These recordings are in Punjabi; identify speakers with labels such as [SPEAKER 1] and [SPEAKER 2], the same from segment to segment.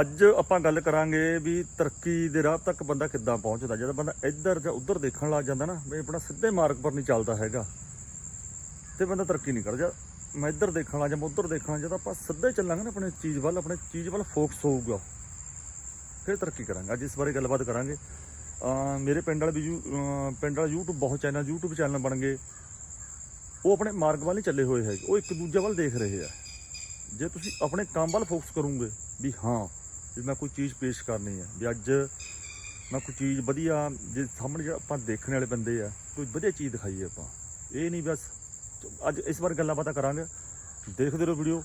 [SPEAKER 1] ਅੱਜ ਆਪਾਂ ਗੱਲ ਕਰਾਂਗੇ ਵੀ ਤਰੱਕੀ ਦੇ ਰਾਹ ਤੱਕ ਬੰਦਾ ਕਿੱਦਾਂ ਪਹੁੰਚਦਾ? ਜਦੋਂ ਬੰਦਾ ਇੱਧਰ ਜਾਂ ਉੱਧਰ ਦੇਖਣ ਲੱਗ ਜਾਂਦਾ ਨਾ, ਵੀ ਆਪਣਾ ਸਿੱਧੇ ਮਾਰਗ ਪਰ ਨਹੀਂ ਚੱਲਦਾ ਹੈਗਾ, ਤੇ ਬੰਦਾ ਤਰੱਕੀ ਨਹੀਂ ਕਰਦਾ। ਮੈਂ ਇੱਧਰ ਦੇਖਣ ਲੱਗ ਜਾਂ ਮੈਂ ਉੱਧਰ ਦੇਖਣ ਲੱਗ ਜਦੋਂ ਆਪਾਂ ਸਿੱਧੇ ਚੱਲਾਂਗੇ ਨਾ, ਆਪਣੇ ਚੀਜ਼ ਵੱਲ, ਆਪਣੇ ਚੀਜ਼ ਵੱਲ ਫੋਕਸ ਹੋਊਗਾ। ਫਿਰ ਤਰੱਕੀ ਕਰਾਂਗੇ। ਅੱਜ ਇਸ ਬਾਰੇ ਗੱਲਬਾਤ ਕਰਾਂਗੇ। ਮੇਰੇ ਪਿੰਡ ਵਾਲੇ ਵੀ ਯੂ- ਪਿੰਡ ਵਾਲਾ YouTube, ਬਹੁਤ ਚੈਨਲ YouTube ਚੈਨਲ ਬਣ ਗਏ। ਉਹ ਆਪਣੇ ਮਾਰਗ ਵੱਲ ਨਹੀਂ ਚੱਲੇ ਹੋਏ ਹੈਗੇ। ਉਹ ਇੱਕ ਦੂਜੇ ਵੱਲ ਦੇਖ ਰਹੇ ਆ। ਜੇ ਤੁਸੀਂ ਆਪਣੇ ਕੰਮ ਵੱਲ ਫੋਕਸ ਕਰੋਗੇ ਵੀ ਹਾਂ ਵੀ ਮੈਂ ਕੋਈ ਚੀਜ਼ ਪੇਸ਼ ਕਰਨੀ ਹੈ ਵੀ ਅੱਜ ਮੈਂ ਕੋਈ ਚੀਜ਼ ਵਧੀਆ, ਜੇ ਸਾਹਮਣੇ ਜਿਹੜਾ ਆਪਾਂ ਦੇਖਣ ਵਾਲੇ ਬੰਦੇ ਆ, ਕੋਈ ਵਧੀਆ ਚੀਜ਼ ਦਿਖਾਈਏ ਆਪਾਂ। ਇਹ ਨਹੀਂ ਬਸ, ਅੱਜ ਇਸ ਬਾਰੇ ਗੱਲਾਂ ਬਾਤਾਂ ਕਰਾਂਗੇ। ਦੇਖਦੇ ਰਹੋ ਵੀਡੀਓ,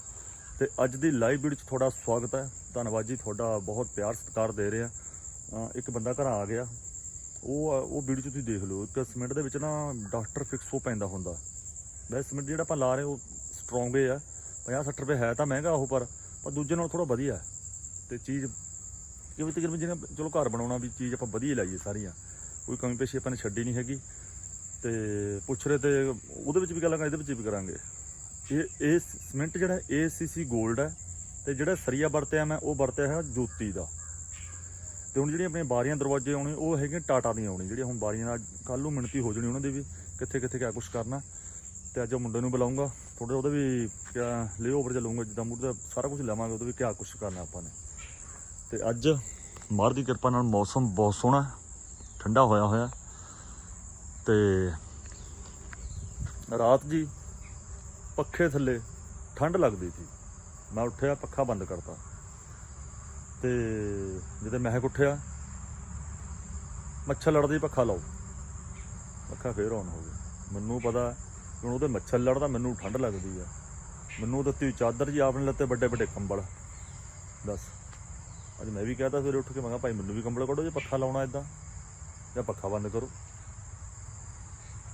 [SPEAKER 1] ਤੇ ਅੱਜ ਦੀ ਲਾਈਵ ਵੀਡੀਓ 'ਚ ਤੁਹਾਡਾ ਸਵਾਗਤ ਹੈ। ਧੰਨਵਾਦ ਜੀ, ਤੁਹਾਡਾ ਬਹੁਤ ਪਿਆਰ ਸਤਿਕਾਰ ਦੇ ਰਹੇ ਆ। ਇੱਕ ਬੰਦਾ ਘਰ ਆ ਗਿਆ। ਉਹ ਉਹ ਵੀਡੀਓ 'ਚ ਤੁਸੀਂ ਦੇਖ ਲਓ, ਇੱਕ ਸਿਮੈਂਟ ਦੇ ਵਿੱਚ ਨਾ ਡਾਕਟਰ ਫਿਕਸ ਹੋ ਪੈਂਦਾ ਹੁੰਦਾ। ਵੈਸੇ ਸਿਮੈਂਟ ਜਿਹੜਾ ਆਪਾਂ ਲਾ ਰਹੇ, ਉਹ ਸਟਰੋਂਗ ਏ ਆ। 50 60 ਰੁਪਏ ਹੈ ਤਾਂ ਮਹਿੰਗਾ ਉਹ, ਪਰ ਪਰ ਦੂਜੇ ਨਾਲ ਥੋੜਾ ਵਧੀਆ। ਹੈ। ਤੇ ਚੀਜ਼ ਕਿਵੇਂ ਤਕਰੀਬਨ ਜਿਹਨੇ ਚਲੋ ਘਰ ਬਣਾਉਣਾ ਵੀ ਚੀਜ਼ ਆਪਾਂ ਵਧੀਆ ਲਾਈਏ ਸਾਰੀਆਂ, ਕੋਈ ਕਮੀ ਪੇਸ਼ੀ ਆਪਾਂ ਨੇ ਛੱਡੀ ਨਹੀਂ ਹੈਗੀ। ਤੇ ਪੁੱਛ ਰਹੇ ਤੇ ਉਹਦੇ ਵਿੱਚ ਵੀ ਗੱਲਾਂ ਕਰਾਂਗੇ, ਇਹਦੇ ਵਿੱਚ ਵੀ ਕਰਾਂਗੇ। ਇਹ ਇਹ ਸਿਮੈਂਟ ਜਿਹੜਾ ਏਸੀਸੀ 골ਡ ਹੈ ਤੇ ਜਿਹੜਾ ਸਰੀਆ ਵਰਤਿਆ ਮੈਂ, ਉਹ ਵਰਤਿਆ ਹੈ ਜੋਤੀ ਦਾ। ਤੇ ਹੁਣ ਜਿਹੜੀਆਂ ਆਪਣੀਆਂ ਬਾਰੀਆਂ ਦਰਵਾਜ਼ੇ ਆਉਣੇ, ਉਹ ਹੈਗੇ ਟਾਟਾ ਦੀਆਂ ਆਉਣੀ, ਜਿਹੜੀਆਂ ਹੁਣ ਬਾਰੀਆਂ ਦਾ ਕੱਲ ਨੂੰ ਮਿਣਤੀ ਹੋ ਜਾਣੀ ਉਹਨਾਂ ਦੀ ਵੀ, ਕਿੱਥੇ ਕਿੱਥੇ ਕਿਆ ਕੁਝ ਕਰਨਾ। ਤੇ ਅੱਜ ਉਹ ਮੁੰਡੇ ਨੂੰ ਬੁਲਾਉਂਗਾ ਥੋੜੇ ਉਹਦੇ ਵੀ ਕਿਆ ਲੇ ਓਵਰ 'ਚ ਚੱਲੂਗਾ ਜਿੱਦਾਂ ਮੂਡ ਦਾ ਸਾਰਾ ਕੁਝ ਲਵਾਂਗੇ, ਉਹਦੇ ਵੀ ਕਿਆ ਕੁਝ ਕਰਨਾ ਆਪਾਂ ਨੇ। ਤੇ ਅੱਜ ਮਾਰ ਦੀ ਕਿਰਪਾ ਨਾਲ ਮੌਸਮ ਬਹੁਤ ਸੋਹਣਾ ਠੰਡਾ ਹੋਇਆ ਹੋਇਆ ਤੇ ਰਾਤ ਜੀ ਪੱਖੇ ਥੱਲੇ ਠੰਡ ਲੱਗਦੀ ਸੀ। ਮੈਂ ਉੱਠਿਆ, ਪੱਖਾ ਬੰਦ ਕਰਤਾ। ਤੇ ਜਦੋਂ ਮਹਿਕ ਉੱਠਿਆ, ਮੱਛਰ ਲੜਦੀ ਪੱਖਾ ਲਾਓ। ਪੱਖਾ ਫੇਰ ਆਨ ਹੋ ਗਿਆ। ਮੈਨੂੰ ਪਤਾ ਹੁਣ ਉਹਦੇ ਮੱਛਰ ਲੜਦਾ, ਮੈਨੂੰ ਠੰਡ ਲੱਗਦੀ ਆ। ਮੈਨੂੰ ਦਿੱਤੀ ਚਾਦਰ ਜੀ ਆਪਣੇ ਲੱਤੇ ਵੱਡੇ ਵੱਡੇ ਕੰਬਲ। ਬਸ। ਅੱਜ ਮੈਂ ਵੀ ਕਹਤਾ ਸਵੇਰੇ ਉੱਠ ਕੇ ਮੈਂ ਕਿਹਾ ਭਾਈ ਮੈਨੂੰ ਵੀ ਕੰਬਲ ਕੱਢੋ, ਜੇ ਪੱਖਾ ਲਾਉਣਾ ਇਦਾਂ ਜਾਂ ਪੱਖਾ ਬੰਦ ਕਰੋ।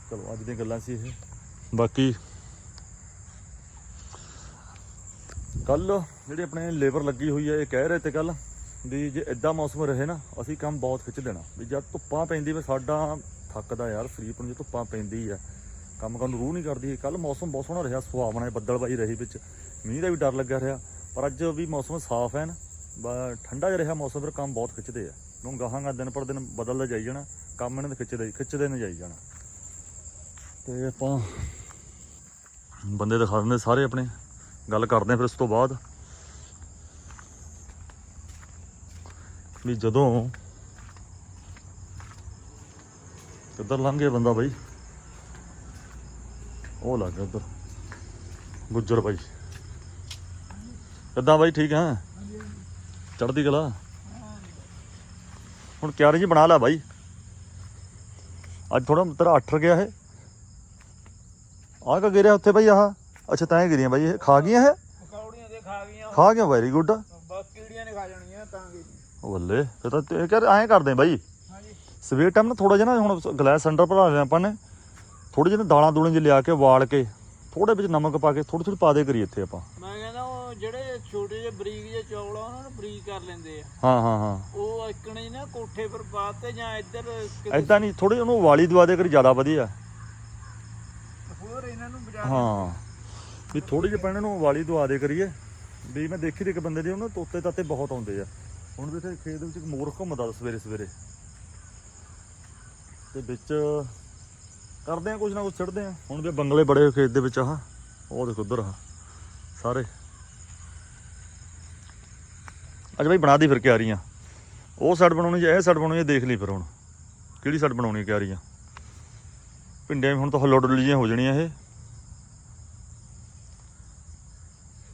[SPEAKER 1] ਚਲੋ, ਅੱਜ ਦੀਆਂ ਗੱਲਾਂ ਸੀ ਇਹ। ਬਾਕੀ ਕੱਲ ਜਿਹੜੀ ਆਪਣੇ ਲੇਬਰ ਲੱਗੀ ਹੋਈ ਹੈ, ਇਹ ਕਹਿ ਰਹੇ ਤੇ ਕੱਲ ਵੀ ਜੇ ਇਦਾਂ ਮੌਸਮ ਰਹੇ ਨਾ, ਅਸੀਂ ਕੰਮ ਬਹੁਤ ਖਿੱਚ ਦੇਣਾ ਵੀ ਜਦ ਧੁੱਪਾਂ ਪੈਂਦੀ ਵੀ, ਸਾਡਾ ਥੱਕਦਾ ਯਾਰ, ਸਰੀਰ ਨੂੰ ਜੇ ਧੁੱਪਾਂ ਪੈਂਦੀ ਆ, ਕੰਮ ਕਰਨ ਨੂੰ ਰੂਹ ਨਹੀਂ ਕਰਦੀ। ਕੱਲ ਮੌਸਮ ਬਹੁਤ ਸੋਹਣਾ ਰਿਹਾ, ਸੁਹਾਵਣਾ ਬੱਦਲਬਾਈ ਰਹੀ ਵਿੱਚ। ਮੀਂਹ ਦਾ ਵੀ ਡਰ ਲੱਗਿਆ ਰਿਹਾ, ਪਰ ਅੱਜ ਵੀ ਮੌਸਮ ਸਾਫ਼ ਹੈ ਨਾ। ਠੰਡਾ ਜਿਹਾ ਰਿਹਾ ਮੌਸਮ, ਫਿਰ ਕੰਮ ਬਹੁਤ ਖਿੱਚਦੇ ਆ। ਹੁਣ ਗਾਹਾਂਗਾ ਦਿਨ ਪਰ ਦਿਨ ਬਦਲਦਾ ਜਾਈ ਜਾਣਾ, ਕੰਮ ਇਹਨਾਂ ਦੇ ਖਿੱਚਦੇ ਖਿੱਚਦੇ ਨੇ ਜਾਈ ਜਾਣਾ। ਤੇ ਆਪਾਂ ਬੰਦੇ ਦਿਖਾ ਦਿੰਦੇ ਸਾਰੇ ਆਪਣੇ, ਗੱਲ ਕਰਦੇ ਆ ਫਿਰ ਉਸ ਤੋਂ ਬਾਅਦ। ਵੀ ਜਦੋਂ ਕਿੱਧਰ ਲੰਘ ਗਿਆ ਬੰਦਾ ਬਾਈ? ਉਹ ਲੱਗ ਗਿਆ ਉੱਧਰ, ਗੁੱਜਰ ਬਾਈ। ਕਿੱਦਾਂ ਬਾਈ, ਠੀਕ ਹੈ? ਚੜ੍ਹਦੀ ਕਲਾ। ਹੁਣ ਕਿਆਰੀ ਜੀ ਬਣਾ ਲੈ ਬਾਈ। ਅੱਜ ਥੋੜਾ ਤੇਰਾ ਅੱਠਰ ਗਿਆ ਹੈ ਆਹ ਕਾ ਗਿਰਿਆ ਉੱਥੇ ਬਾਈ ਆਹ? ਅੱਛਾ ਤਾਂ ਇਹ ਗਿਰੀਆਂ ਬਾਈ ਇਹ। ਖਾ ਗਈਆਂ ਇਹ?
[SPEAKER 2] ਪਕੌੜੀਆਂ ਦੇ ਖਾ ਗਈਆਂ।
[SPEAKER 1] ਖਾ ਗਿਆ ਵੈਰੀ ਗੁੱਡ
[SPEAKER 2] ਬਸ ਕੀੜੀਆਂ ਨੇ ਖਾ ਜਾਣੀਆਂ ਤਾਂ ਕਿ
[SPEAKER 1] ਬੱਲੇ ਫਿਰ ਤਾਂ ਤੇ ਕਰ ਐਂ ਕਰਦੇ ਬਾਈ।
[SPEAKER 2] ਹਾਂਜੀ।
[SPEAKER 1] ਸਵੇਰ ਟਾਈਮ ਨਾ ਥੋੜਾ ਜਿਹਾ ਨਾ ਹੁਣ ਗਲਾਸ ਸੈਂਟਰ ਭਰਾ ਲਿਆ ਆਪਾਂ ਨੇ। ਥੋੜੇ ਜਿਹੇ ਦਾਲਾਂ ਦੂਲਾਂ ਜਿਹੇ ਲਿਆ ਕੇ ਵਾਲ ਕੇ ਥੋੜੇ ਵਿੱਚ ਨਮਕ ਪਾ ਕੇ ਥੋੜੀ ਥੋੜੀ ਪਾ ਦੇ ਕਰੀ ਇੱਥੇ ਆਪਾਂ।
[SPEAKER 2] ਮੈਂ ਕਹਿੰਦਾ ਉਹ ਜਿਹੜੇ ਛੋਟੇ ਜਿਹੇ ਬਰੀਕ ਜਿਹੇ ਚੌਲ ਆ ਉਹਨਾਂ ਨੂੰ ਬਰੀਕ ਕਰ ਲੈਂਦੇ ਆ।
[SPEAKER 1] ਹਾਂ ਹਾਂ ਹਾਂ।
[SPEAKER 2] ਉਹ ਇਕਣੇ ਨਾ ਕੋਠੇ ਪਰ ਪਾਤੇ ਜਾਂ ਇੱਧਰ ਕਿਤੇ
[SPEAKER 1] ਐਦਾਂ ਨਹੀਂ ਥੋੜੇ ਉਹਨੂੰ ਵਾਲੀ ਦਵਾ ਦੇ ਕਰੀ ਜ਼ਿਆਦਾ ਵਧੀਆ।
[SPEAKER 2] ਹੋਰ ਇਹਨਾਂ ਨੂੰ ਬਜਾ
[SPEAKER 1] ਹਾਂ। ਵੀ ਥੋੜੀ ਜਿਹੀ ਪੈਣ ਨੂੰ ਵਾਲੀ ਦਵਾ ਦੇ ਕਰੀਏ। ਵੀ ਮੈਂ ਦੇਖੀ ਤੇ ਇੱਕ ਬੰਦੇ ਦੇ ਉਹਨਾਂ ਤੋਤੇ ਤਾਤੇ ਬਹੁਤ ਆਉਂਦੇ ਆ। ਹੁਣ ਵੀ ਇੱਥੇ ਖੇਤ ਦੇ ਵਿੱਚ ਇੱਕ ਮੋਰ ਘੁੰਮਦਾ ਸਵੇਰੇ ਸਵੇਰੇ। ਤੇ ਵਿੱਚ ਕਰਦੇ ਆ ਕੁਝ ਨਾ ਕੁਝ ਛੱਡਦੇ ਆ। ਹੁਣ ਵੀ ਬੰਗਲੇ ਬੜੇ ਖੇਤ ਦੇ ਵਿੱਚ ਆਹ। ਉਹ ਦੇਖੋ ਉਧਰ ਆ ਸਾਰੇ। ਅੱਜ ਬਈ ਬਣਾ ਦੀ ਫਿਰ ਕਿਆਰੀਆਂ। ਉਹ ਸਾਈਡ ਬਣਾਉਣੀ ਜਾਂ ਇਹ ਸਾਈਡ ਬਣਾਉਣੀ ਇਹ ਦੇਖ ਲਈ ਫਿਰ ਹੁਣ। ਕਿਹੜੀ ਸਾਈਡ ਬਣਾਉਣੀ ਕਿਆਰੀਆਂ? ਪਿੰਡਿਆਂ ਵੀ ਹੁਣ ਤਾਂ ਹੱਲੋ ਡੁੱਲੀਆਂ ਹੋ ਜਾਣੀਆਂ ਇਹ।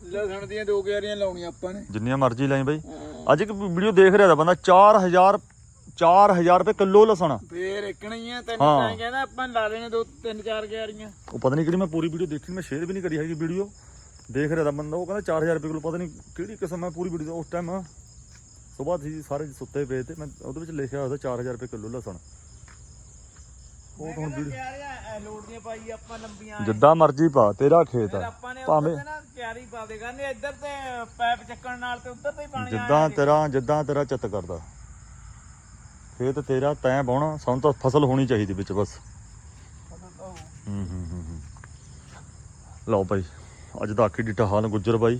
[SPEAKER 2] ਲਸਣ ਦੀਆਂ ਦੋ ਕਿਆਰੀਆਂ ਲਾਉਣੀਆਂ ਆਪਾਂ ਨੇ।
[SPEAKER 1] ਜਿੰਨੀਆਂ ਮਰਜ਼ੀ ਲਾਈ ਬਾਈ। ਅੱਜ ਇੱਕ ਵੀਡੀਓ ਦੇਖ ਰਿਹਾ ਦਾ ਬੰਦਾ 4000 4000 ਰੁਪਏ ਕਿਲੋ ਲਸਣ।
[SPEAKER 2] ਫੇਰ ਇਕਣੇ ਆ ਤੈਨੂੰ
[SPEAKER 1] ਹਾਂ।
[SPEAKER 2] ਤਾਂ ਕਹਿੰਦਾ ਆਪਾਂ ਲਾ ਲੈਣੇ ਦੋ ਤਿੰਨ ਚਾਰ ਕਿਆਰੀਆਂ।
[SPEAKER 1] ਉਹ ਪਤਾ ਨਹੀਂ ਕਿਹੜੀ ਮੈਂ ਪੂਰੀ ਵੀਡੀਓ ਦੇਖੀ ਮੈਂ ਸ਼ੇਅਰ ਵੀ ਨਹੀਂ ਕਰੀ ਹੈਗੀ ਵੀਡੀਓ। ਦੇਖ ਰਿਹਾ ਦਾ ਬੰਦਾ ਉਹ ਕਹਿੰਦਾ 4000 ਰੁਪਏ ਕਿਲੋ ਪਤਾ ਨਹੀਂ ਕਿਹੜੀ ਕਿਸਮ ਮੈਂ ਪੂਰੀ ਵੀਡੀਓ ਉਸ ਟਾਈਮ ਸਵੇਰ ਸੀ ਸਾਰੇ ਸੁੱਤੇ ਪਏ ਤੇ ਮੈਂ ਉਹਦੇ ਵਿੱਚ ਲਿਖਿਆ ਹੋਇਆ 4000 ਰੁਪਏ ਕਿਲੋ ਲਸਣ। ਉਹ ਤਾਂ ਹੁਣ ਵੀਡੀਓ
[SPEAKER 2] ਕਿਆਰੀਆਂ ਲੋੜ ਦੀਆਂ ਪਾਈ ਆਪਾਂ ਲੰਬੀਆਂ
[SPEAKER 1] ਜਿੱਦਾਂ ਮਰਜ਼ੀ ਪਾ ਤੇਰਾ ਖੇਤ ਆ।
[SPEAKER 2] ਆਪਾਂ ਨੇ
[SPEAKER 1] ਭਾਵੇਂ
[SPEAKER 2] ਉੱਧਰ ਤੇ ਨਾ ਕਿਆਰੀ ਪਾ ਦੇ ਕਰਨੀ ਇੱਧਰ ਤੇ ਪਾਈਪ ਚੱਕਣ ਨਾਲ ਤੇ ਉੱਧਰ ਤੇ ਹੀ ਪਾਣੀ ਆਇਆ
[SPEAKER 1] ਜਿੱਦਾਂ। ਤੇਰਾ ਜਿੱਦਾਂ ਤੇਰਾ ਚਿੱਤ ਕਰਦਾ। ਖੇਤ ਤੇਰਾ ਤੈਂ ਬਾਉਣਾ ਸਾਨੂੰ ਤਾਂ ਫਸਲ ਹੋਣੀ ਚਾਹੀਦੀ ਵਿੱਚ ਬਸ।
[SPEAKER 2] ਤਾਂ
[SPEAKER 1] ਹੂੰ ਹੂੰ ਹੂੰ ਹੂੰ। ਲਓ ਭਾਈ। ਅੱਜ ਦਾ ਆਖੀ ਡਿੱਟਾ ਹਾਲ ਗੁੱਜਰ ਬਾਈ।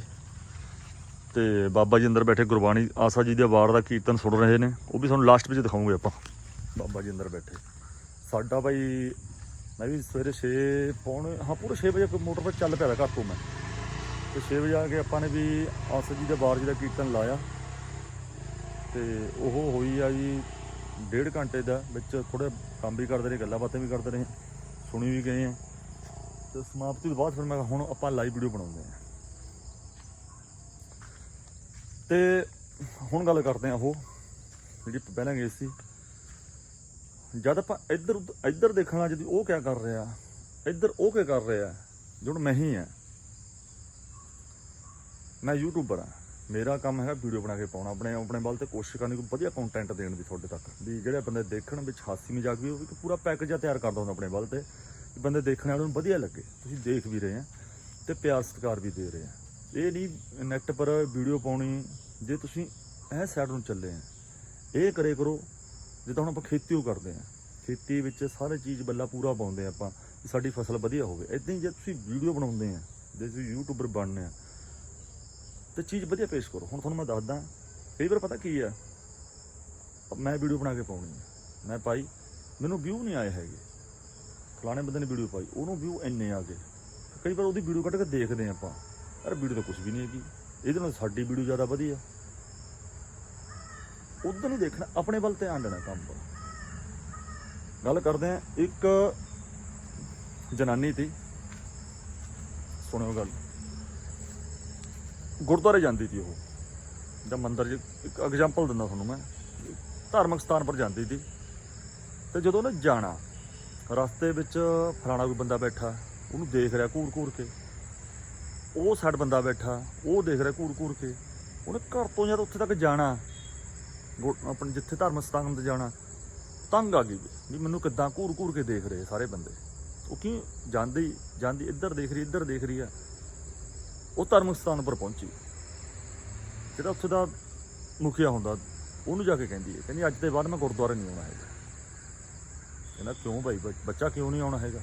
[SPEAKER 1] ਤੇ ਬਾਬਾ ਜੀ ਅੰਦਰ ਬੈਠੇ ਗੁਰਬਾਣੀ ਆਸਾ ਜੀ ਦੇ ਵਾਰ ਦਾ ਕੀਰਤਨ ਸੁਣ ਰਹੇ ਨੇ। ਉਹ ਵੀ ਤੁਹਾਨੂੰ ਲਾਸਟ ਵਿੱਚ ਦਿਖਾਉਂਗੇ ਆਪਾਂ। ਬਾਬਾ ਜੀ ਅੰਦਰ ਬੈਠੇ। ਸਾਡਾ ਬਾਈ, ਮੈਂ ਵੀ ਸਵੇਰੇ 6 ਪੌਣੇ ਹਾਂ, ਪੂਰੇ 6 ਵਜੇ ਮੋਟਰ ਪਰ ਚੱਲ ਪਿਆ ਘਰ ਤੋਂ ਮੈਂ। ਤੇ 6 ਵਜੇ ਆ ਕੇ ਆਪਾਂ ਨੇ ਵੀ ਆਸਾ ਜੀ ਦੇ ਵਾਰ ਜੀ ਦਾ ਕੀਰਤਨ ਲਾਇਆ। ਤੇ ਉਹ ਹੋਈ ਆ ਜੀ ਡੇਢ ਘੰਟੇ ਦਾ ਵਿੱਚ ਥੋੜੇ ਕੰਮ ਵੀ ਕਰਦੇ ਰਹੇ, ਗੱਲਾਂ ਬਾਤਾਂ ਵੀ ਕਰਦੇ ਰਹੇ। ਸੁਣੀ ਵੀ ਗਏ ਆ। ਤੇ ਸਮਾਪਤੀ ਤੋਂ ਬਾਅਦ ਫਿਰ ਮੈਂ ਹੁਣ ਆਪਾਂ ਲਾਈਵ ਵੀਡੀਓ ਬਣਾਉਂਦੇ ਆ ਤੇ ਹੁਣ ਗੱਲ ਕਰਦੇ ਆ ਉਹ, ਜਿਹੜੀ ਪਹਿਲਾਂ ਗਏ ਸੀ। ਜਦ ਆਪਾਂ ਇੱਧਰ ਇੱਧਰ ਦੇਖਣਾ ਜਦ ਉਹ ਕਿਆ ਕਰ ਰਿਹਾ? ਇੱਧਰ ਉਹ ਕਿਆ ਕਰ ਰਿਹਾ? ਜੁਣ ਮੈਂ ਹੀ ਆ ਮੈਂ ਯੂਟਿਊਬਰ ਆ ਮੇਰਾ ਕੰਮ ਹੈਗਾ ਵੀਡੀਓ ਬਣਾ ਕੇ ਪਾਉਣਾ, ਆਪਣੇ ਆਪਣੇ ਵੱਲ ਤੇ ਕੋਸ਼ਿਸ਼ ਕਰਨੀ ਕੋਈ ਵਧੀਆ ਕੰਟੈਂਟ ਦੇਣ ਦੀ ਤੁਹਾਡੇ ਤੱਕ। ਵੀ ਜਿਹੜੇ ਬੰਦੇ ਦੇਖਣ ਵਿੱਚ ਹਾਸੀ ਮਜ਼ਾਕ ਵੀ ਉਹ ਇੱਕ ਪੂਰਾ ਪੈਕੇਜ ਜਿਹਾ ਤਿਆਰ ਕਰਦਾ ਹੁੰਦਾ ਆਪਣੇ ਵੱਲ ਤੇ। ਵੀ ਬੰਦੇ ਦੇਖਣ ਵਾਲੇ ਨੂੰ ਵਧੀਆ ਲੱਗੇ। ਤੁਸੀਂ ਦੇਖ ਵੀ ਰਹੇ ਆ ਤੇ ਪਿਆਰ ਸਤਿਕਾਰ ਵੀ ਦੇ ਰਹੇ ਆ। ਇਹ ਨਹੀਂ ਨੈਟ ਪਰ ਵੀਡੀਓ ਪਾਉਣੀ, ਜੇ ਤੁਸੀਂ ਇਹ ਸਾਈਡ ਨੂੰ ਚੱਲੇ ਆ, ਇਹ ਕਰੇ ਕਰੋ ਜਿੱਦਾਂ ਹੁਣ ਆਪਾਂ ਖੇਤੀ ਉਹ ਕਰਦੇ ਆ। ਖੇਤੀ ਵਿੱਚ ਸਾਰੇ ਚੀਜ਼ ਬੱਲਾ ਪੂਰਾ ਪਾਉਂਦੇ ਆ ਆਪਾਂ ਵੀ ਸਾਡੀ ਫਸਲ ਵਧੀਆ ਹੋਵੇ। ਇਦਾਂ ਹੀ ਜੇ ਤੁਸੀਂ ਵੀਡੀਓ ਬਣਾਉਂਦੇ ਆ, ਜੇ ਤੁਸੀਂ ਯੂਟਿਊਬਰ ਬਣਨੇ ਆ, ਤੇ ਚੀਜ਼ ਵਧੀਆ ਪੇਸ਼ ਕਰੋ। ਹੁਣ ਤੁਹਾਨੂੰ ਮੈਂ ਦੱਸਦਾ, ਕਈ ਵਾਰ ਪਤਾ ਕੀ ਆ? ਮੈਂ ਵੀਡੀਓ ਬਣਾ ਕੇ ਪਾਉਣੀ ਆ। ਮੈਂ ਪਾਈ ਮੈਨੂੰ ਵਿਊ ਨਹੀਂ ਆਏ ਹੈਗੇ। ਫਲਾਣੇ ਬੰਦੇ ਨੇ ਵੀਡੀਓ ਪਾਈ, ਉਹਨੂੰ ਵਿਊ ਇੰਨੇ ਆ ਗਏ। ਕਈ ਵਾਰ ਉਹਦੀ ਵੀਡੀਓ ਕੱਢ ਕੇ ਦੇਖਦੇ ਆ ਆਪਾਂ। ਯਾਰ ਵੀਡੀਓ ਤਾਂ ਕੁਝ ਵੀ ਨਹੀਂ ਹੈਗੀ। ਇਹਦੇ ਨਾਲ ਸਾਡੀ ਵੀਡੀਓ ਜ਼ਿਆਦਾ ਵਧੀਆ। ਉਦੋਂ ਨਹੀਂ ਦੇਖਣਾ, ਆਪਣੇ ਵੱਲ ਧਿਆਨ ਦੇਣਾ ਕੰਮ। ਪਰ ਗੱਲ ਕਰਦੇ ਆ ਇੱਕ ਜਨਾਨੀ ਤੀ ਸੁਣਿਓ ਗੱਲ। ਗੁਰਦੁਆਰੇ ਜਾਂਦੀ ਸੀ ਉਹ। ਜਾਂ ਮੰਦਿਰ 'ਚ, ਇੱਕ ਐਗਜ਼ਾਮਪਲ ਦਿੰਦਾ ਤੁਹਾਨੂੰ ਮੈਂ। ਧਾਰਮਿਕ ਸਥਾਨ ਪਰ ਜਾਂਦੀ ਸੀ। ਤੇ ਜਦੋਂ ਉਹਨੇ ਜਾਣਾ ਰਸਤੇ ਵਿੱਚ ਫਲਾਣਾ ਕੋਈ ਬੰਦਾ ਬੈਠਾ, ਉਹਨੂੰ ਦੇਖ ਰਿਹਾ ਘੂਰ ਘੂਰ ਕੇ। ਉਹ ਸਾਈਡ ਬੰਦਾ ਬੈਠਾ, ਉਹ ਦੇਖ ਰਿਹਾ ਘੂਰ ਘੂਰ ਕੇ। ਉਹਨੇ ਘਰ ਤੋਂ ਜਦ ਉੱਥੇ ਤੱਕ ਜਾਣਾ ਗੁਰ- ਆਪਣੇ ਜਿੱਥੇ ਧਰਮ ਸਥਾਨ ਤੇ ਜਾਣਾ, ਤੰਗ ਆ ਗਈ ਵੀ ਵੀ ਮੈਨੂੰ ਕਿੱਦਾਂ ਘੂਰ ਘੂਰ ਕੇ ਦੇਖ ਰਹੇ ਸਾਰੇ ਬੰਦੇ। ਉਹ ਕੀ ਜਾਂਦੀ ਜਾਂਦੀ ਇੱਧਰ ਦੇਖ ਰਹੀ, ਇੱਧਰ ਦੇਖ ਰਹੀ ਆ। ਉਹ ਧਰਮ ਸਥਾਨ ਪਰ ਪਹੁੰਚੀ। ਜਿਹੜਾ ਉੱਥੇ ਦਾ ਮੁਖੀਆ ਹੁੰਦਾ, ਉਹਨੂੰ ਜਾ ਕੇ ਕਹਿੰਦੀ ਹੈ, ਕਹਿੰਦੀ ਅੱਜ ਦੇ ਬਾਅਦ ਮੈਂ ਗੁਰਦੁਆਰੇ ਨਹੀਂ ਆਉਣਾ ਹੈਗਾ। ਕਹਿੰਦਾ, ਕਿਉਂ ਭਾਈ ਬੱਚਾ ਕਿਉਂ ਨਹੀਂ ਆਉਣਾ ਹੈਗਾ?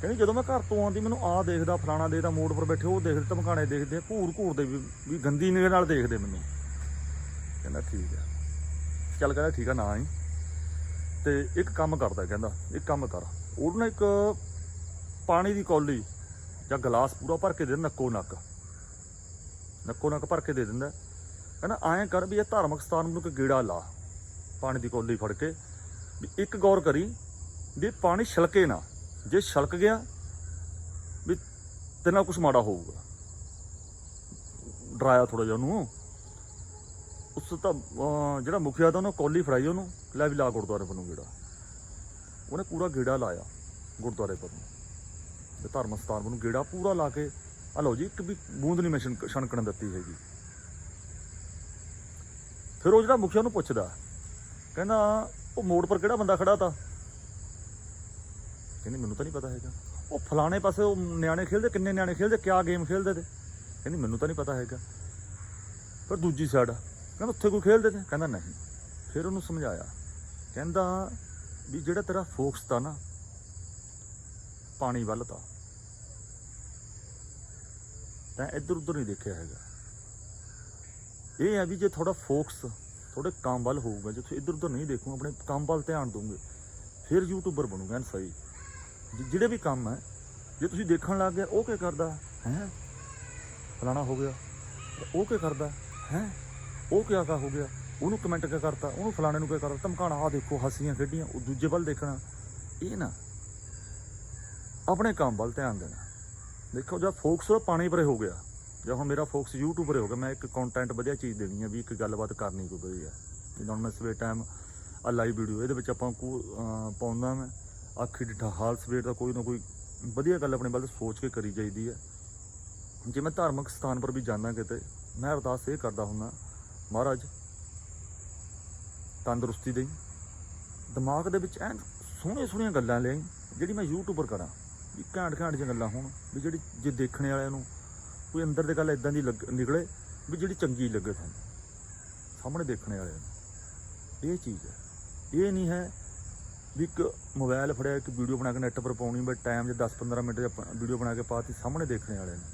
[SPEAKER 1] ਕਹਿੰਦੀ, ਜਦੋਂ ਮੈਂ ਘਰ ਤੋਂ ਆਉਂਦੀ, ਮੈਨੂੰ ਆ ਦੇਖਦਾ, ਫਲਾਣਾ ਦੇਖਦਾ, ਮੋੜ ਪਰ ਬੈਠੇ, ਉਹ ਦੇਖਦੇ, ਧਮਕਾਣੇ ਦੇਖਦੇ ਘੂਰ ਘੂਰ ਦੇ ਵੀ ਵੀ ਗੰਦੀ ਨਿਗਾਹ ਨਾਲ ਦੇਖਦੇ ਮੈਨੂੰ। ਕਹਿੰਦਾ, ਠੀਕ ਹੈ ਚੱਲ ਕਹਿੰਦਾ, ਠੀਕ ਆ, ਨਾ ਹੀ ਤੇ ਇੱਕ ਕੰਮ ਕਰਦਾ ਕਹਿੰਦਾ, ਇੱਕ ਕੰਮ ਕਰ। ਉਹਨੂੰ ਨਾ ਇੱਕ ਪਾਣੀ ਦੀ ਕੌਲੀ ਜਾਂ ਗਲਾਸ ਪੂਰਾ ਭਰ ਕੇ ਦੇ ਨੱਕੋ ਨੱਕ। ਨੱਕੋ ਨੱਕ ਭਰ ਕੇ ਦੇ ਦਿੰਦਾ। ਕਹਿੰਦਾ, ਐਂ ਕਰ ਵੀ ਇਹ ਧਾਰਮਿਕ ਸਥਾਨ ਨੂੰ ਇੱਕ ਗੇੜਾ ਲਾ। ਪਾਣੀ ਦੀ ਕੌਲੀ ਫੜ ਕੇ। ਵੀ ਇੱਕ ਗੌਰ ਕਰੀ ਵੀ ਪਾਣੀ ਛਲਕੇ ਨਾ। ਜੇ ਛਲਕ ਗਿਆ ਵੀ ਤੇ ਨਾਲ ਕੁਝ ਮਾੜਾ ਹੋਊਗਾ। ਡਰਾਇਆ ਥੋੜਾ ਜਿਹਾ ਉਹਨੂੰ। ਉਸ ਤਾਂ ਜਿਹੜਾ ਮੁਖੀਆ ਤਾਂ ਉਹਨੂੰ ਕੌਲੀ ਫੜਾਈ ਉਹਨੂੰ, ਲੈ ਵੀ ਲਾ ਗੁਰਦੁਆਰੇ ਪਰ ਨੂੰ ਗੇੜਾ। ਉਹਨੇ ਪੂਰਾ ਗੇੜਾ ਲਾਇਆ ਗੁਰਦੁਆਰੇ ਪਰ ਨੂੰ ਤੇ ਧਰਮ ਸਥਾਨ ਨੂੰ ਗੇੜਾ ਪੂਰਾ ਲਾ ਕੇ, ਆ ਲਓ ਜੀ, ਇੱਕ ਵੀ ਬੂੰਦ ਨਹੀਂ ਮੈਂ ਛਣਕ- ਛਣਕਣ ਦਿੱਤੀ ਹੈਗੀ। ਫਿਰ ਉਹ ਜਿਹੜਾ ਮੁਖੀਆ ਨੂੰ ਪੁੱਛਦਾ, ਕਹਿੰਦਾ ਉਹ ਮੋੜ ਪਰ ਕਿਹੜਾ ਬੰਦਾ ਖੜਾ ਤਾ? ਕਹਿੰਦੀ, ਮੈਨੂੰ ਤਾਂ ਨਹੀਂ ਪਤਾ ਹੈਗਾ। ਉਹ ਫਲਾਣੇ ਪਾਸੇ ਉਹ ਨਿਆਣੇ ਖੇਲਦੇ, ਕਿੰਨੇ ਨਿਆਣੇ ਖੇਲਦੇ, ਕਿਆ ਗੇਮ ਖੇਲਦੇ ਤੇ? ਕਹਿੰਦੀ, ਮੈਨੂੰ ਤਾਂ ਨਹੀਂ ਪਤਾ ਹੈਗਾ। ਪਰ ਦੂਜੀ ਸਾਈਡ ਕਹਿੰਦਾ, ਉੱਥੇ ਕੋਈ ਖੇਲਦੇ ਤੇ? ਕਹਿੰਦਾ, ਨਹੀਂ। ਫਿਰ ਉਹਨੂੰ ਸਮਝਾਇਆ। ਕਹਿੰਦਾ ਵੀ ਜਿਹੜਾ ਤੇਰਾ ਫੋਕਸ ਤਾ ਨਾ, ਪਾਣੀ ਵੱਲ ਤਾ। ਤਾਂ ਇੱਧਰ ਉੱਧਰ ਨਹੀਂ ਦੇਖਿਆ ਹੈਗਾ। ਇਹ ਹੈ ਵੀ ਜੇ ਤੁਹਾਡਾ ਫੋਕਸ ਥੋੜੇ ਕੰਮ ਵੱਲ ਹੋਊਗਾ, ਜੇ ਤੁਸੀਂ ਇੱਧਰ ਉੱਧਰ ਨਹੀਂ ਦੇਖੋ ਆਪਣੇ ਕੰਮ ਵੱਲ ਧਿਆਨ ਦੋਗੇ ਫਿਰ ਯੂਟਿਊਬਰ ਬਣੂਗਾ, ਐਨ ਸਹੀ। ਜਿਹੜੇ ਵੀ ਕੰਮ ਹੈ, ਜੇ ਤੁਸੀਂ ਦੇਖਣ ਲੱਗ ਗਏ, ਉਹ ਕੀ ਕਰਦਾ? ਹੈ? ਫਲਾਣਾ ਹੋ ਗਿਆ। ਉਹ ਕੀ ਕਰਦਾ? ਹੈ? ਉਹ ਕਿਆ ਕਾ ਹੋ ਗਿਆ? ਉਹਨੂੰ ਕਮੈਂਟ ਕਿਆ ਕਰਤਾ? ਉਹਨੂੰ ਫਲਾਣੇ ਨੂੰ ਕਿਆ ਕਰਤਾ? ਧਮਕਾਣਾ ਆ ਦੇਖੋ, ਹੱਸੀਆਂ, ਖੇਡੀਆਂ, ਉਹ ਦੂਜੇ ਵੱਲ ਦੇਖਣਾ। ਇਹ ਨਾ, ਆਪਣੇ ਕੰਮ ਵੱਲ ਧਿਆਨ ਦੇਣਾ। ਦੇਖੋ, ਜਦ ਫੋਕਸ ਪਾਣੀ ਪਰੇ ਹੋ ਗਿਆ ਜਾਂ ਹੁਣ ਮੇਰਾ ਫੋਕਸ YouTube ਪਰੇ ਹੋ ਗਿਆ, ਮੈਂ ਇੱਕ ਕੰਟੈਂਟ ਵਧੀਆ ਚੀਜ਼ ਦੇਣੀ ਹੈ ਵੀ ਇੱਕ ਗੱਲਬਾਤ ਕਰਨੀ ਕੋਈ ਵਧੀਆ। ਜਿੱਦਾਂ ਹੁਣ ਮੈਂ ਸਵੇਰ ਟਾਈਮ ਆ ਲਾਈਵ ਵੀਡੀਓ ਇਹਦੇ ਵਿੱਚ ਆਪਾਂ ਕੋ ਪਾਉਂਦਾ ਮੈਂ ਆਖੀ ਡਿਠਾ ਹਾਲ ਸਵੇਰ ਦਾ ਕੋਈ ਨਾ ਕੋਈ ਵਧੀਆ ਗੱਲ ਆਪਣੇ ਵੱਲ ਸੋਚ ਕੇ ਕਰੀ ਜਾਈਦੀ ਹੈ ਜੇ ਮੈਂ ਧਾਰਮਿਕ ਸਥਾਨ ਪਰ ਵੀ ਜਾਂਦਾ ਕਿਤੇ, ਮੈਂ ਅਰਦਾਸ ਇਹ ਕਰਦਾ ਹੁੰਦਾ ਮਹਾਰਾਜ, ਤੰਦਰੁਸਤੀ ਦੇਈ। ਦਿਮਾਗ ਦੇ ਵਿੱਚ ਐਨ ਸੋਹਣੀਆਂ ਸੋਹਣੀਆਂ ਗੱਲਾਂ ਲਿਆਈ, ਜਿਹੜੀ ਮੈਂ ਯੂਟਿਊਬਰ ਕਰਾਂ। ਵੀ ਘੈਂਟ ਘੈਂਟ ਜਿਹੀਆਂ ਗੱਲਾਂ ਹੋਣ, ਵੀ ਜਿਹੜੀ ਜੇ ਦੇਖਣ ਵਾਲਿਆਂ ਨੂੰ ਕੋਈ ਅੰਦਰ ਦੇ ਗੱਲ ਇਦਾਂ ਦੀ ਲੱਗ- ਨਿਕਲੇ ਵੀ ਜਿਹੜੀ ਚੰਗੀ ਲੱਗੇ ਤੁਹਾਨੂੰ ਸਾਹਮਣੇ ਦੇਖਣੇ ਵਾਲਿਆਂ ਨੂੰ। ਇਹ ਚੀਜ਼ ਹੈ। ਇਹ ਨਹੀਂ ਹੈ ਵੀ ਇੱਕ ਮੋਬਾਈਲ ਫੜਿਆ, ਇੱਕ ਵੀਡੀਓ ਬਣਾ ਕੇ ਨੈੱਟ ਪਰ ਪਾਉਣੀ ਬਈ ਟਾਈਮ ਜੇ 10-15 ਮਿੰਟ ਦੀ ਵੀਡੀਓ ਬਣਾ ਕੇ ਪਾਤੀ, ਸਾਹਮਣੇ ਦੇਖਣੇ ਵਾਲਿਆਂ ਨੂੰ।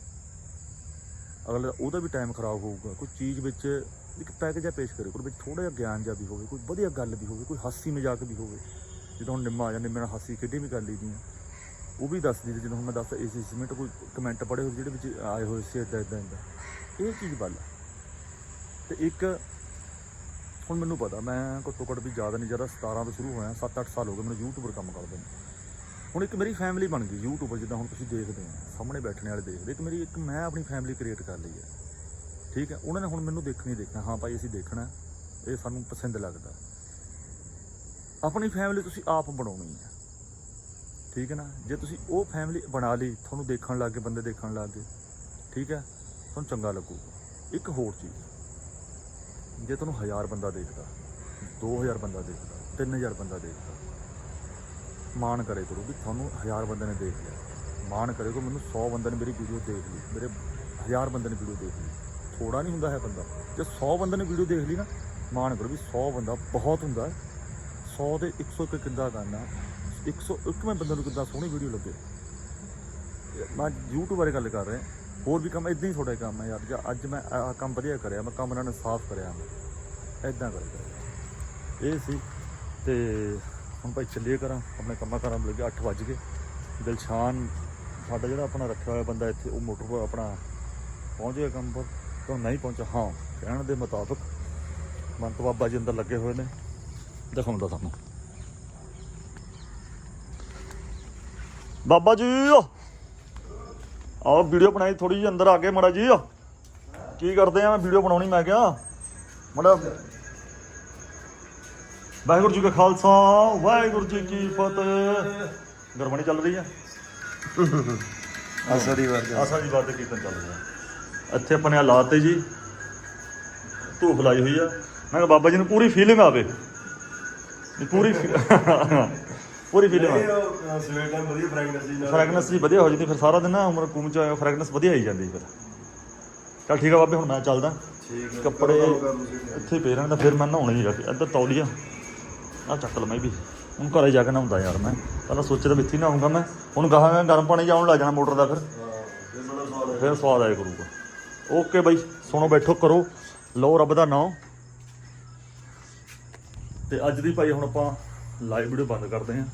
[SPEAKER 1] ਅਗਲਾ ਉਹਦਾ ਵੀ ਟਾਈਮ ਖਰਾਬ ਹੋਊਗਾ। ਕੋਈ ਚੀਜ਼ ਵਿੱਚ ਇੱਕ ਪੈਕੇਜ ਆ ਪੇਸ਼ ਕਰੇ, ਕੋਈ ਵਿੱਚ ਥੋੜਾ ਜਿਹਾ ਗਿਆਨ ਜਿਹਾ ਵੀ ਹੋਵੇ, ਕੋਈ ਵਧੀਆ ਗੱਲ ਵੀ ਹੋਵੇ, ਕੋਈ ਹਾਸੀ ਮਜ਼ਾਕ ਵੀ ਹੋਵੇ। ਜਦੋਂ ਹੁਣ ਨਿੰਮਾ ਆ ਜਾਂ ਨਿੰਮੇ ਨਾਲ ਹਾਸੀ ਕਿੱਡੀ ਵੀ ਕਰ ਲਈਦੀ ਆ। ਉਹ ਵੀ ਦੱਸਦੀ ਸੀ ਜਦੋਂ ਹੁਣ ਮੈਂ ਦੱਸ ਇਸ ਇਸ ਮਿੰਟ ਕੋਈ ਕਮੈਂਟ ਪੜ੍ਹੇ ਹੋਏ ਜਿਹੜੇ ਵਿੱਚ ਆਏ ਹੋਏ ਸੀ ਇਦਾਂ ਇਦਾਂ ਇਦਾਂ ਇਹ ਚੀਜ਼ ਵੱਲ ਆ। ਤੇ ਇੱਕ ਹੁਣ ਮੈਨੂੰ ਪਤਾ, ਮੈਂ ਘੱਟੋ ਘੱਟ ਵੀ ਜ਼ਿਆਦਾ ਨਹੀਂ, ਜ਼ਿਆਦਾ 17 ਤੋਂ ਸ਼ੁਰੂ ਹੋਇਆ 7-8 ਸਾਲ ਹੋ ਗਏ ਮੈਨੂੰ ਯੂਟਿਊਬਰ ਕੰਮ ਕਰਦੇ ਨੇ। ਹੁਣ ਇੱਕ ਮੇਰੀ ਫੈਮਿਲੀ ਬਣ ਗਈ ਯੂਟਿਊਬਰ ਜਿੱਦਾਂ ਹੁਣ ਤੁਸੀਂ ਦੇਖਦੇ ਹੋ, ਸਾਹਮਣੇ ਬੈਠਣੇ ਵਾਲੇ ਦੇਖਦੇ, ਇੱਕ ਮੇਰੀ, ਇੱਕ ਮੈਂ ਆਪਣੀ ਫੈਮਿਲੀ ਕ੍ਰੀਏਟ ਕਰ ਲਈ ਹੈ। ਠੀਕ ਹੈ, ਉਹਨਾਂ ਨੇ ਹੁਣ ਮੈਨੂੰ ਦੇਖਣੀ ਦੇਖਣਾ, ਹਾਂ ਭਾਈ ਅਸੀਂ ਦੇਖਣਾ, ਇਹ ਸਾਨੂੰ ਪਸੰਦ ਲੱਗਦਾ। ਆਪਣੀ ਫੈਮਿਲੀ ਤੁਸੀਂ ਆਪ ਬਣਾਉਣੀ ਹੈ। ਠੀਕ ਹੈ ਨਾ? ਜੇ ਤੁਸੀਂ ਉਹ ਫੈਮਿਲੀ ਬਣਾ ਲਈ, ਤੁਹਾਨੂੰ ਦੇਖਣ ਲੱਗ ਗਏ, ਬੰਦੇ ਦੇਖਣ ਲੱਗ ਗਏ, ਠੀਕ ਹੈ? ਤੁਹਾਨੂੰ ਚੰਗਾ ਲੱਗੂਗਾ। ਇੱਕ ਹੋਰ ਚੀਜ਼, ਜੇ ਤੁਹਾਨੂੰ 1000 ਬੰਦਾ ਦੇਖਦਾ 2000 ਬੰਦਾ ਦੇਖਦਾ 3000 ਬੰਦਾ ਦੇਖਦਾ, ਮਾਣ ਕਰੇ ਕਰੋ ਵੀ ਤੁਹਾਨੂੰ 1000 ਬੰਦੇ ਨੇ ਦੇਖ ਲਿਆ। ਮਾਣ ਕਰੇ ਕਰੋ ਮੈਨੂੰ 100 ਬੰਦੇ ਨੇ ਮੇਰੀ ਵੀਡੀਓ ਦੇਖ ਲਈ, ਮੇਰੇ 1000 ਬੰਦੇ ਨੇ ਵੀਡੀਓ ਦੇਖ ਲਈ। ਥੋੜਾ ਨਹੀਂ ਹੁੰਦਾ ਹੈ ਬੰਦਾ। ਜੇ 100 ਬੰਦੇ ਨੇ ਵੀਡੀਓ ਦੇਖ ਲਈ ਨਾ, ਮਾਣ ਕਰੋ ਵੀ 100 ਬੰਦਾ ਬਹੁਤ ਹੁੰਦਾ ਹੈ। 100 ਦੇ 101 ਕਿੱਦਾਂ ਕਰਨਾ? 101ਵੇਂ ਬੰਦੇ ਨੂੰ ਕਿੱਦਾਂ ਸੋਹਣੀ ਵੀਡੀਓ ਲੱਗੇ ਮੈਂ YouTube ਬਾਰੇ ਗੱਲ ਕਰ ਰਿਹਾ। ਹੋਰ ਵੀ ਕੰਮ ਇਦਾਂ ਹੀ ਥੋੜਾ ਕੰਮ ਹੈ ਯਾਰ। ਜਾਂ ਅੱਜ ਮੈਂ ਆਹ ਕੰਮ ਵਧੀਆ ਕਰਿਆ, ਮੈਂ ਕੰਮ ਇਹਨਾਂ ਨੇ ਸਾਫ਼ ਕਰਿਆ ਮੈਂ। ਇਦਾਂ ਕਰਿਆ ਇਹ ਸੀ। ਤੇ ਹੁਣ ਭਾਈ ਚੱਲੀਏ ਕਰਾਂ ਆਪਣੇ ਕੰਮਾਂ ਕਰਾਂ ਲੱਗੇ 8 ਵੱਜ ਗਏ। ਦਿਲਸ਼ਾਨ, ਸਾਡਾ ਜਿਹੜਾ ਆਪਣਾ ਰੱਖਿਆ ਹੋਇਆ ਬੰਦਾ ਇੱਥੇ, ਉਹ ਮੋਟਰ ਪਰ ਆਪਣਾ ਪਹੁੰਚ ਗਿਆ ਕੰਮ ਪਰ। ਤਾਂ ਨਹੀਂ ਪਹੁੰਚਿਆ। ਹਾਂ, ਕਹਿਣ ਦੇ ਮੁਤਾਬਕ ਮੰਤ ਬਾਬਾ ਜੀ ਅੰਦਰ ਲੱਗੇ ਹੋਏ ਨੇ। ਦਿਖਾਉਂਦਾ ਤੁਹਾਨੂੰ। ਬਾਬਾ ਜੀ ਆਓ। ਵੀਡੀਓ ਬਣਾਈ ਥੋੜੀ ਜਿਹੀ ਅੰਦਰ ਆ ਕੇ ਮੜਾ ਜੀ। ਕੀ ਕਰਦੇ ਆ? ਮੈਂ ਵੀਡੀਓ ਬਣਾਉਣੀ ਮੈਂ ਕਿਹਾ। ਮੜਾ ਵਾਹਿਗੁਰੂ ਜੀ ਕਾ ਖਾਲਸਾ ਵਾਹਿਗੁਰੂ ਜੀ ਕੀ ਫਤਿਹ। ਗੁਰਬਾਣੀ ਚੱਲ ਰਹੀ ਆ।
[SPEAKER 3] ਅਸਰੀ ਵਰਗਾ
[SPEAKER 1] ਆਸਾ ਜੀ ਬਾਤ ਕੀਰਤਨ ਚੱਲ ਰਿਹਾ ਇੱਥੇ ਆਪਣੇ ਲਾਤੇ ਜੀ ਧੂਫ ਲਾਈ ਹੋਈ ਆ। ਮੈਂ ਕਿਹਾ ਬਾਬਾ ਜੀ ਨੂੰ ਪੂਰੀ ਫੀਲਿੰਗ ਆਵੇ। ਪੂਰੀ ਪੂਰੀ ਫੀਲਿੰਗ ਆਵੇ
[SPEAKER 3] ਸਵੇਰ ਟਾਈਮ ਵਧੀਆ ਫ੍ਰੈਗਨੈਂਸ ਜੀ ਨਾਲ
[SPEAKER 1] ਫ੍ਰੈਗਨੈਂਸ ਜੀ ਵਧੀਆ ਹੋ ਜਾਂਦੀ ਫਿਰ ਸਾਰਾ ਦਿਨ ਨਾ ਉਮਰ ਕੂਮ ਚ ਫ੍ਰੈਗਨੈਂਸ ਵਧੀਆ ਆਈ ਜਾਂਦੀ ਫਿਰ। ਚੱਲ ਠੀਕ ਆ ਬਾਬੇ ਹੁਣ ਮੈਂ ਚੱਲਦਾ।
[SPEAKER 3] ਠੀਕ ਹੈ
[SPEAKER 1] ਕੱਪੜੇ। ਇੱਥੇ ਪਏ ਰਹਿਣ ਦਾ ਫਿਰ ਮੈਂ ਨਹਾਉਣਾ ਹੀ ਜਾ ਕੇ ਇੱਧਰ ਤੌਲੀਆ। ਆ ਚੱਕ ਲਵਾਂ ਇਹ ਵੀ। ਹੁਣ ਘਰੇ ਜਾ ਕੇ ਨਹਾਉਂਦਾ ਯਾਰ ਮੈਂ। ਪਹਿਲਾਂ ਸੋਚਿਆ ਤਾਂ ਵਿੱਚ ਹੀ ਨਹਾਉਂਗਾ ਮੈਂ। ਹੁਣ ਗਾਹਾਂ ਗਰਮ ਪਾਣੀ ਜਾਉਣ ਲੱਗ ਜਾਣਾ ਮੋਟਰ ਦਾ ਫਿਰ।
[SPEAKER 3] ਇਹ
[SPEAKER 1] ਫਿਰ ਸਵਾਦ ਆਇਆ ਕਰੂਗਾ। ਓਕੇ ਬਾਈ ਸੁਣੋ ਬੈਠੋ ਕਰੋ। ਲਓ ਰੱਬ ਦਾ ਨਾਮ। ਤੇ ਅੱਜ ਦੀ ਭਾਈ ਹੁਣ ਆਪਾਂ ਲਾਈਵ ਵੀਡੀਓ ਬੰਦ ਕਰਦੇ ਹਾਂ।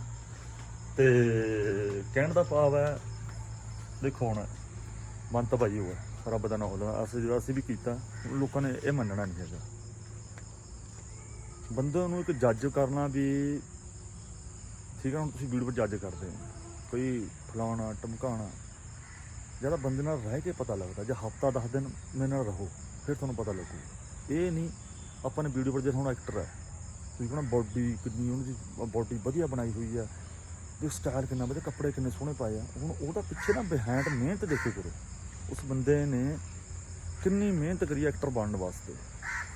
[SPEAKER 1] ਤੇ ਕਹਿਣ ਦਾ ਭਾਵ ਹੈ, ਦੇਖੋ ਹੁਣ ਮਨ ਤਾਂ ਭਾਈ ਹੋਇਆ ਰੱਬ ਦਾ ਨਾਮ ਹੋਣਾ ਅਸੀਂ ਜਿਹੜਾ ਅਸੀਂ ਵੀ ਕੀਤਾ, ਲੋਕਾਂ ਨੇ ਇਹ ਮੰਨਣਾ ਨਹੀਂ ਹੈਗਾ। ਬੰਦੇ ਨੂੰ ਇੱਕ ਜੱਜ ਕਰਨਾ ਵੀ ਠੀਕ ਹੈ, ਹੁਣ ਤੁਸੀਂ ਵੀਡੀਓ ਪਰ ਜੱਜ ਕਰਦੇ ਹੋ। ਕੋਈ ਫਲਾਣਾ, ਟਮਕਾਣਾ, ਜਿਹੜਾ ਬੰਦੇ ਨਾਲ ਰਹਿ ਕੇ ਪਤਾ ਲੱਗਦਾ, ਜੇ ਹਫਤਾ 10 ਦਿਨ ਮੇਰੇ ਨਾਲ ਰਹੋ, ਫਿਰ ਤੁਹਾਨੂੰ ਪਤਾ ਲੱਗੂ। ਇਹ ਨਹੀਂ, ਆਪਾਂ ਨੇ ਵੀਡੀਓ ਪਰ ਜੇ ਹੁਣ ਐਕਟਰ ਹੈ ਤੁਸੀਂ ਕਹਣਾ ਬੋਡੀ ਕਿੰਨੀ ਉਹਨਾਂ ਦੀ ਬੋਡੀ ਵਧੀਆ ਬਣਾਈ ਹੋਈ ਆ ਤੇ ਸਟਾਈਲ ਕਿੰਨਾ ਵਧੀਆ, ਕੱਪੜੇ ਕਿੰਨੇ ਸੋਹਣੇ ਪਾਏ ਆ, ਹੁਣ ਉਹਦਾ ਪਿੱਛੇ ਨਾ ਬਿਹਾਈਂਡ ਮਿਹਨਤ ਦੇਖੋ ਕਰੋ। ਉਸ ਬੰਦੇ ਨੇ ਕਿੰਨੀ ਮਿਹਨਤ ਕਰੀ ਐਕਟਰ ਬਣਨ ਵਾਸਤੇ।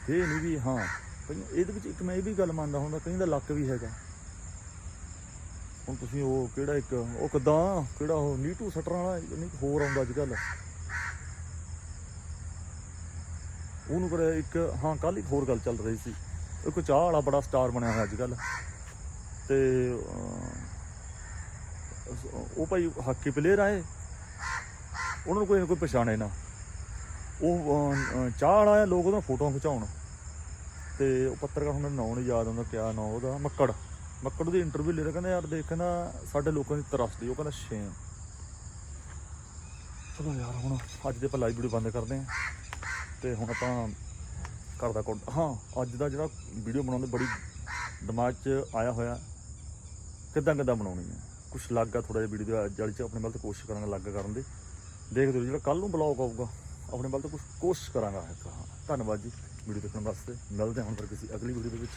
[SPEAKER 1] ਇਹ ਨਹੀਂ ਵੀ ਹਾਂ, ਕਈ ਇਹਦੇ ਵਿੱਚ ਇੱਕ ਮੈਂ ਇਹ ਵੀ ਗੱਲ ਮੰਨਦਾ ਹੁੰਦਾ ਕਈ ਦਾ ਲੱਕ ਵੀ ਹੈਗਾ। ਹੁਣ ਤੁਸੀਂ ਉਹ ਕਿਹੜਾ ਇੱਕ, ਉਹ ਕਿਦਾਂ, ਕਿਹੜਾ ਉਹ ਨੀਟੂ ਸਟਰਾਂ ਵਾਲਾ ਨਹੀਂ ਹੋਰ ਆਉਂਦਾ ਅੱਜ ਕੱਲ ਉਹਨੂੰ ਕਰਿਆ ਇੱਕ, ਹਾਂ ਕੱਲ ਇੱਕ ਹੋਰ ਗੱਲ ਚੱਲ ਰਹੀ ਸੀ। ਦੇਖੋ ਚਾਹ ਵਾਲਾ ਬੜਾ ਸਟਾਰ ਬਣਿਆ ਹੋਇਆ ਅੱਜ ਕੱਲ ਤੇ ਉਹ ਭਾਈ ਹਾਕੀ ਪਲੇਅਰ ਆਏ। ਉਹਨਾਂ ਨੂੰ ਕੋਈ ਕੋਈ ਪਛਾਣੇ ਨਾ। ਉਹ ਚਾਹ ਵਾਲਾ ਆਇਆ, ਲੋਕ ਉਹਦਾ ਫੋਟੋਆਂ ਖਿਚਾਉਣ। ਤੇ ਉਹ ਪੱਤਰਕਾਰ ਹੁਣ ਨਾਂ ਨਹੀਂ ਯਾਦ ਆਉਂਦਾ ਕਿਆ ਨਾਂ ਉਹਦਾ? ਮੱਕੜ। ਮੱਕੜ ਦੀ ਇੰਟਰਵਿਊ ਲੈ ਰਿਹਾ, ਕਹਿੰਦਾ, ਯਾਰ ਦੇਖ ਕਹਿੰਦਾ ਸਾਡੇ ਲੋਕਾਂ ਦੀ ਤਰਸਦੀ, ਉਹ ਕਹਿੰਦਾ ਸ਼ੇਮ ਚਲੋ ਯਾਰ, ਹੁਣ ਅੱਜ ਦੇ ਆਪਾਂ ਲਾਈਵ ਵੀਡੀਓ ਬੰਦ ਕਰਦੇ ਹਾਂ ਤੇ ਹੁਣ ਆਪਾਂ ਘਰ ਦਾ ਕੋਡ ਹਾਂ, ਅੱਜ ਦਾ ਜਿਹੜਾ ਵੀਡੀਓ ਬਣਾਉਂਦੇ, ਬੜੀ ਦਿਮਾਗ 'ਚ ਆਇਆ ਹੋਇਆ। ਕਿੱਦਾਂ ਕਿੱਦਾਂ ਬਣਾਉਣੀ ਹੈ? ਕੁਝ ਲੱਗਾ ਥੋੜਾ ਜਿਹਾ ਵੀਡੀਓ ਅੱਜ ਵਾਲੀ 'ਚ ਆਪਣੇ ਵੱਲ ਤੋਂ ਕੋਸ਼ਿਸ਼ ਕਰਾਂਗਾ ਲੱਗ ਕਰਨ ਦੀ। ਦੇਖਦੇ ਰਹੋ, ਜਿਹੜਾ ਕੱਲ ਨੂੰ ਬਲੌਗ ਆਊਗਾ, ਆਪਣੇ ਵੱਲ ਤੋਂ ਕੁਝ ਕੋਸ਼ਿਸ਼ ਕਰਾਂਗਾ। ਹਾਂ, ਧੰਨਵਾਦ ਜੀ ਵੀਡੀਓ ਦੇਖਣ ਵਾਸਤੇ। ਮਿਲਦੇ ਹਾਂ ਹੁਣ ਫਿਰ ਕਿਸੇ ਅਗਲੀ ਵੀਡੀਓ ਦੇ ਵਿੱਚ।